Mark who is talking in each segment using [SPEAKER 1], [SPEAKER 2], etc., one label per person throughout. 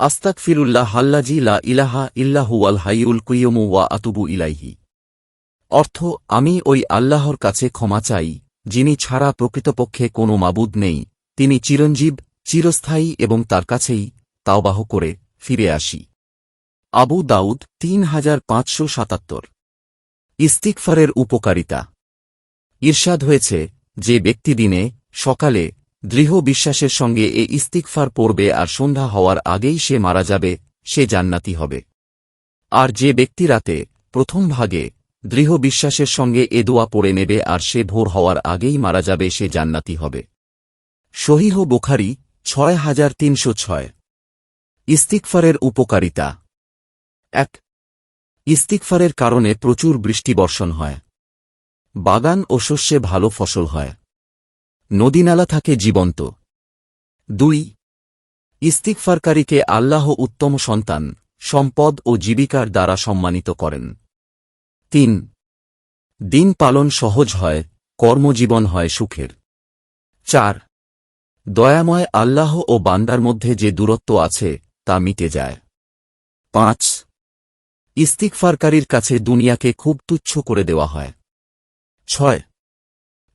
[SPEAKER 1] আস্তাক ফিরুল্লাহ হাল্লাজি লা ইলাহা ইল্লাহু আল হাইউল কুইয়মু ওয়া আতুবু ইলাইহি। অর্থ, আমি ওই আল্লাহর কাছে ক্ষমা চাই, যিনি ছাড়া প্রকৃতপক্ষে কোনো মাবুদ নেই। তিনি চিরঞ্জীব, চিরস্থায়ী এবং তার কাছেই তাওবাহ করে ফিরে আসি। আবু দাউদ, তিন হাজার পাঁচশো সাতাত্তর। ইস্তিকফারের উপকারিতা। ঈর্ষাদ হয়েছে, যে ব্যক্তি দিনে সকালে দৃঢ় বিশ্বাসের সঙ্গে এ ইস্তিকফার পড়বে আর সন্ধ্যা হওয়ার আগেই সে মারা যাবে, সে জান্নাতি হবে। আর যে ব্যক্তি রাতে প্রথম ভাগে দৃঢ় বিশ্বাসের সঙ্গে এ দোয়া পড়ে নেবে আর সে ভোর হওয়ার আগেই মারা যাবে, সে জান্নাতি হবে। শহীহ বোখারি ছয় হাজার তিনশো ছয়। ইস্তিকফারের উপকারিতা। এক ইস্তিকফারের কারণে প্রচুর বৃষ্টি বর্ষণ হয়। বাগান ও শস্যে ভালো ফসল হয়। নদীনালা থাকে জীবন্ত। দুই ইস্তিকফারকারীকে আল্লাহ উত্তম সন্তান, সম্পদ ও জীবিকার দ্বারা সম্মানিত করেন। তিন, দিন পালন সহজ হয়, কর্মজীবন হয় সুখের। চার, দয়াময় আল্লাহ ও বান্দার মধ্যে যে দূরত্ব আছে, তা মিটে যায়। পাঁচ ইস্তিকফারকারীর কাছে দুনিয়াকে খুব তুচ্ছ করে দেওয়া হয়। ছয়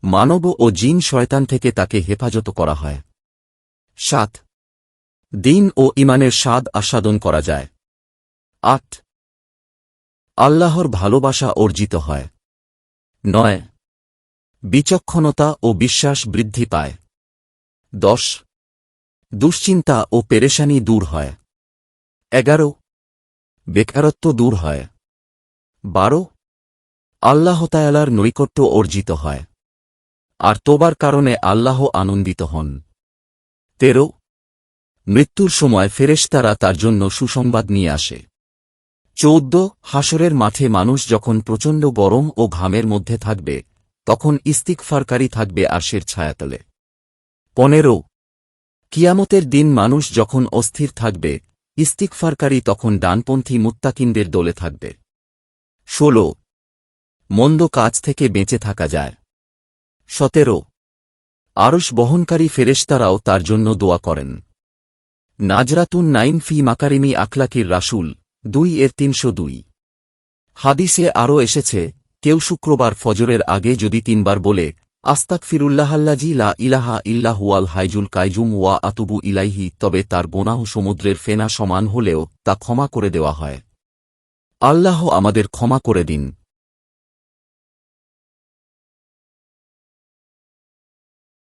[SPEAKER 1] মানব ও জিন শয়তান থেকে তাকে হেফাজত করা হয়। সাত। দিন ও ইমানের স্বাদ আস্বাদন করা যায়। আট। আল্লাহর ভালোবাসা অর্জিত হয়। নয়। বিচক্ষণতা ও বিশ্বাস বৃদ্ধি পায়। দশ। দুশ্চিন্তা ও পেরেশানি দূর হয়। এগারো। বেকারত্ব দূর হয়। বারো। আল্লাহতায়ালার নৈকট্য অর্জিত হয়। আর তোবার কারণে আল্লাহ আনন্দিত হন। তেরো, মৃত্যুর সময় ফেরেশতারা তার জন্য সুসংবাদ নিয়ে আসে। চৌদ্দ হাসরের মাঠে মানুষ যখন প্রচণ্ড গরম ও ঘামের মধ্যে থাকবে, তখন ইস্তিকফারকারী থাকবে আশের ছায়াতলে। পনেরো, কিয়ামতের দিন মানুষ যখন অস্থির থাকবে ইস্তিকফারকারী তখন ডানপন্থী মুত্তাকিনদের দলে থাকবে। ষোল, মন্দ কাজ থেকে বেঁচে থাকা যায়। সতেরো। আরশ বহনকারী ফেরেশতারাও তার জন্য দোয়া করেন। নাজরাতুন নাইন ফি মাকারিমি আখলাকির রাসুল, দুই এর তিনশো দুই। হাদিসে আরও এসেছে, কেউ শুক্রবার ফজরের আগে যদি তিনবার বলে আস্তাক ফিরুল্লাহাল্লাজি লা ইলাহা ইল্লাহুয়াল হাইজুল কাইজুম ওয়া আতুবু ইলাইহি, তবে তার গোনাহ সমুদ্রের ফেনা সমান হলেও তা ক্ষমা করে দেওয়া হয়। আল্লাহ আমাদের ক্ষমা করে দিন।